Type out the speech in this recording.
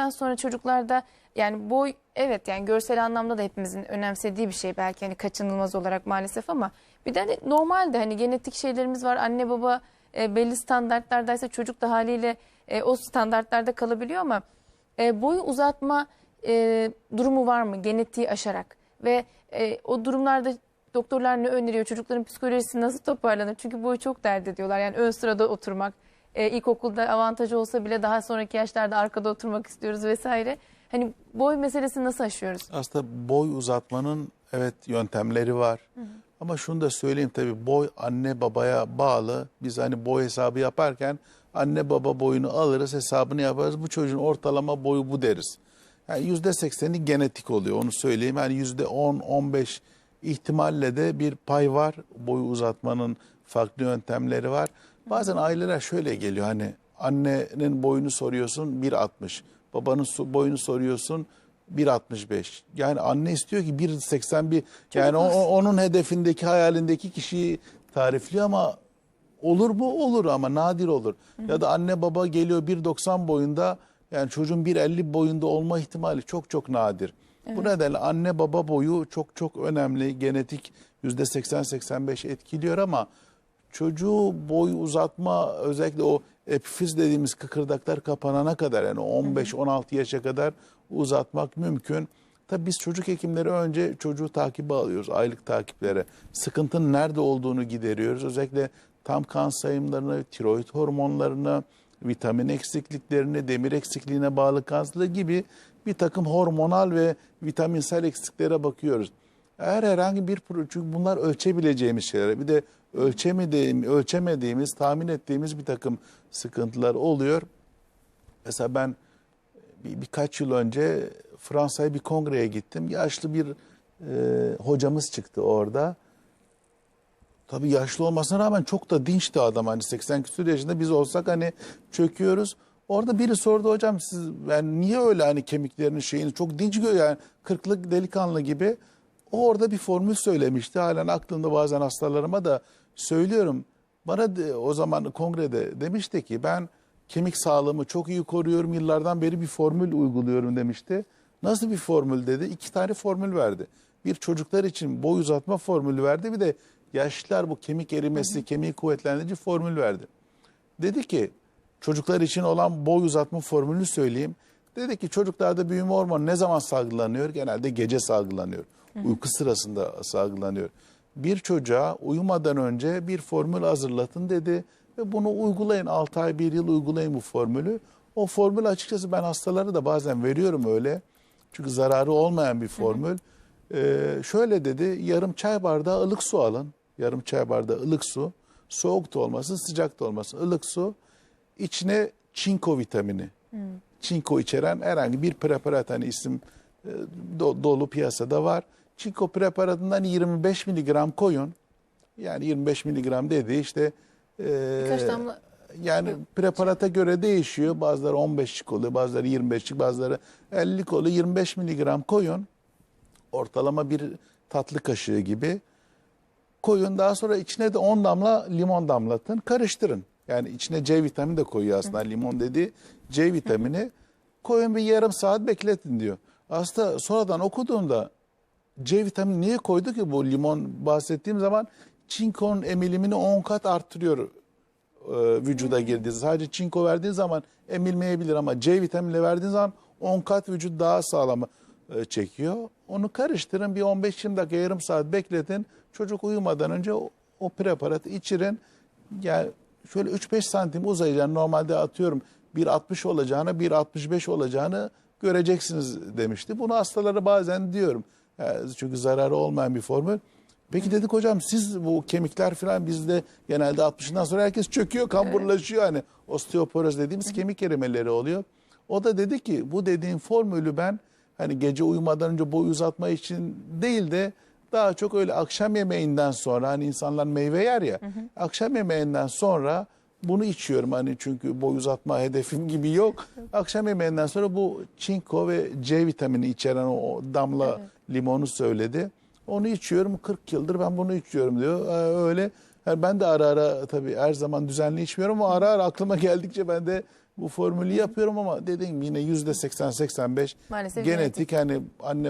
yaptıktan sonra çocuklarda yani boy evet yani görsel anlamda da hepimizin önemsediği bir şey belki hani kaçınılmaz olarak maalesef ama bir de hani normalde hani genetik şeylerimiz var. Anne baba e, belli standartlardaysa çocuk da haliyle e, o standartlarda kalabiliyor ama e, boyu uzatma e, durumu var mı genetiği aşarak? Ve e, o durumlarda doktorlar ne öneriyor? Çocukların psikolojisi nasıl toparlanır? Çünkü boyu çok dert ediyorlar. Yani ön sırada oturmak e, ilkokulda avantajı olsa bile daha sonraki yaşlarda arkada oturmak istiyoruz vesaire hani boy meselesini nasıl aşıyoruz? Aslında boy uzatmanın evet yöntemleri var. Ama şunu da söyleyeyim tabii boy anne babaya bağlı. Biz hani boy hesabı yaparken anne baba boyunu alırız hesabını yaparız. Bu çocuğun ortalama boyu bu deriz. Yani yüzde sekseni genetik oluyor onu söyleyeyim. Yani yüzde on, on beş ihtimalle de bir pay var. Boyu uzatmanın farklı yöntemleri var. Bazen aileler şöyle geliyor hani annenin boyunu soruyorsun 1.60. Babanın boyunu soruyorsun 1.65. Yani anne istiyor ki 1.81. Yani o- onun hedefindeki hayalindeki kişiyi tarifliyor ama olur mu? Olur ama nadir olur. Ya da anne baba geliyor 1.90 boyunda yani çocuğun 1.50 boyunda olma ihtimali çok çok nadir. Bu nedenle anne baba boyu çok çok önemli. Genetik %80-85 etkiliyor ama çocuğu boy uzatma özellikle o epifiz dediğimiz kıkırdaklar kapanana kadar yani 15-16 yaşa kadar uzatmak mümkün. Tabii biz çocuk hekimleri önce çocuğu takibe alıyoruz aylık takiplere. Sıkıntının nerede olduğunu gideriyoruz. Özellikle tam kan sayımlarını, tiroid hormonlarını, vitamin eksikliklerini, demir eksikliğine bağlı kansızlığı gibi bir takım hormonal ve vitaminsel eksikliklere bakıyoruz. Eğer herhangi bir çünkü bunlar ölçebileceğimiz şeyler. Bir de ölçemediğim, ölçemediğimiz, tahmin ettiğimiz bir takım sıkıntılar oluyor. Mesela ben bir, birkaç yıl önce Fransa'ya bir kongreye gittim. Yaşlı bir e, hocamız çıktı orada. Tabii yaşlı olmasına rağmen çok da dinçti adam. Hani 80 küsur yaşında biz olsak hani çöküyoruz. Orada biri sordu hocam siz yani niye öyle hani kemiklerinin şeyini çok dinç görüyor yani 40'lık delikanlı gibi. O orada bir formül söylemişti. Halen aklımda bazen hastalarıma da söylüyorum. Bana de, o zaman kongrede demişti ki ben kemik sağlığımı çok iyi koruyorum. Yıllardan beri bir formül uyguluyorum demişti. Nasıl bir formül dedi? İki tane formül verdi. Bir çocuklar için boy uzatma formülü verdi. Bir de yaşlılar bu kemik erimesi, kemiği kuvvetlendirici formül verdi. Dedi ki çocuklar için olan boy uzatma formülünü söyleyeyim. Dedi ki çocuklarda büyüme hormonu ne zaman salgılanıyor? Genelde gece salgılanıyor. Uyku sırasında salgılanıyor. Bir çocuğa uyumadan önce bir formül hazırlatın dedi ve bunu uygulayın. 6 ay 1 yıl uygulayın bu formülü. O formül açıkçası ben hastalara da bazen veriyorum öyle. Çünkü zararı olmayan bir formül. Ee, şöyle dedi yarım çay bardağı ılık su alın. Yarım çay bardağı ılık su. Soğuk da olmasın sıcak da olmasın ılık su. İçine çinko vitamini. Çinko içeren herhangi bir preparat hani isim e, do- dolu piyasada var. Çinko preparatından 25 miligram koyun. Yani 25 miligram dedi işte e, Birkaç damla yani preparata göre değişiyor. Bazıları 15'lik oluyor, bazıları 25'lik, bazıları 50'lik oluyor. 25 miligram koyun. Ortalama bir tatlı kaşığı gibi. Koyun daha sonra içine de 10 damla limon damlatın. Karıştırın. Yani içine C vitamini de koyuyor aslında limon dedi. C vitamini. Koyun bir yarım saat bekletin diyor. Aslında sonradan okuduğumda C vitamini niye koydu ki bu limon bahsettiğim zaman çinkonun emilimini 10 kat arttırıyor e, vücuda girdiği. Sadece çinko verdiğin zaman emilmeyebilir ama C vitamini verdiğin zaman 10 kat vücut daha sağlam e, çekiyor. Onu karıştırın bir 15-20 dakika yarım saat bekletin. Çocuk uyumadan önce o, o preparatı içirin. Yani şöyle 3-5 santim uzayacağını normalde atıyorum 1.60 olacağını 1.65 olacağını göreceksiniz demişti. Bunu hastalara bazen diyorum. Yani çünkü zararı olmayan bir formül. Peki dedik hocam siz bu kemikler falan bizde genelde 60'ından sonra herkes çöküyor, kamburlaşıyor hani osteoporoz dediğimiz kemik erimeleri oluyor. O da dedi ki bu dediğin formülü ben hani gece uyumadan önce boy uzatma için değil de daha çok öyle akşam yemeğinden sonra hani insanlar meyve yer ya akşam yemeğinden sonra bunu içiyorum hani çünkü boy uzatma hedefim gibi yok. Akşam yemeğinden sonra bu çinko ve C vitamini içeren o damla limonu söyledi. Onu içiyorum 40 yıldır ben bunu içiyorum diyor. Ee, öyle yani ben de ara ara tabii her zaman düzenli içmiyorum ama ara ara aklıma geldikçe ben de Bu formülü yapıyorum ama dediğim yine yüzde 80-85 Maalesef genetik hani anne